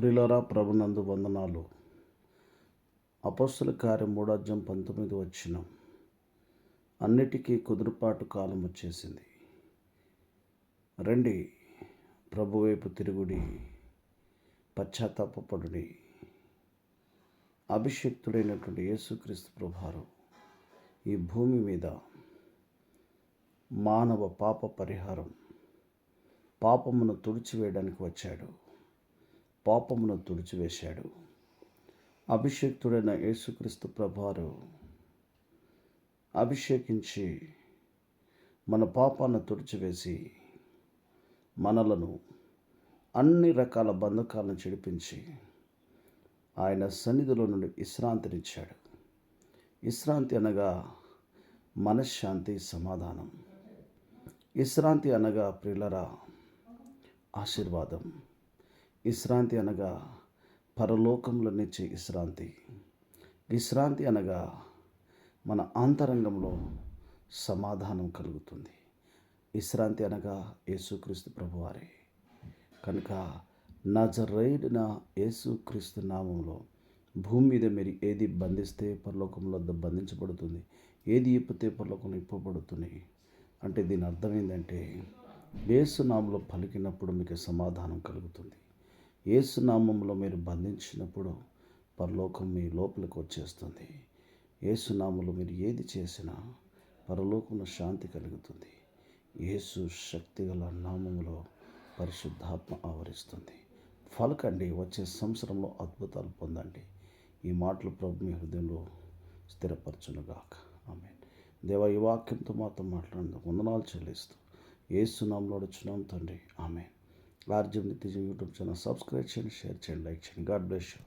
ప్రిలరా ప్రభునందు వందనాలు. అపస్సుల కార్యం మూడాధ్యం పంతొమ్మిది వచ్చిన అన్నిటికీ కుదురుపాటు కాలం వచ్చేసింది. రండి ప్రభు వైపు తిరుగుడి పశ్చాత్తాపడుడి అభిషక్తుడైనటువంటి యేసుక్రీస్తు ప్రభారు ఈ భూమి మీద మానవ పాప పరిహారం పాపమును తుడిచివేయడానికి వచ్చాడు. పాపమును తుడిచివేశాడు. అభిషేక్తుడైన యేసుక్రీస్తు ప్రభారు అభిషేకించి మన పాపాన్ని తుడిచివేసి మనలను అన్ని రకాల బంధకాలను చెడిపించి ఆయన సన్నిధిలో నుండి విశ్రాంతినిచ్చాడు. విశ్రాంతి అనగా మనశ్శాంతి సమాధానం. విశ్రాంతి అనగా ప్రిలరా ఆశీర్వాదం. విశ్రాంతి అనగా పరలోకంలో నిచ్చే విశ్రాంతి. విశ్రాంతి అనగా మన అంతరంగంలో సమాధానం కలుగుతుంది. విశ్రాంతి అనగా యేసుక్రీస్తు ప్రభువారి. కనుక నజరైడిన యేసుక్రీస్తు నామంలో భూమి మీద మీరు ఏది బంధిస్తే పరలోకంలో బంధించబడుతుంది. ఏది ఇప్పితే పరలోకంలో ఇప్పబడుతుంది. అంటే దీని అర్థం ఏంటంటే ఏసునామంలో పలికినప్పుడు మీకు సమాధానం కలుగుతుంది. ఏసునామంలో మీరు బంధించినప్పుడు పరలోకం మీ లోపలికి వచ్చేస్తుంది. ఏసునామంలో మీరు ఏది చేసినా పరలోకంలో శాంతి కలుగుతుంది. యేసు శక్తిగల నామములో పరిశుద్ధాత్మ ఆవరిస్తుంది. ఫలకండి వచ్చే సంవత్సరంలో అద్భుతాలు పొందండి. ఈ మాటలు ప్రభు మీ హృదయంలో స్థిరపరచునుగాక. ఆమె దేవ ఈ వాక్యంతో మాతో మాట్లాడినందుకు వందనాలు చెల్లిస్తూ ఏసునామంలో వచ్చినాం తండ్రి. ఆమె ఆర్జం నిత్య యూట్యూబ్ ఛానల్ సబ్స్క్రైబ్ చేయండి షేర్ చేయండి లైక్ చేయండి. God bless you.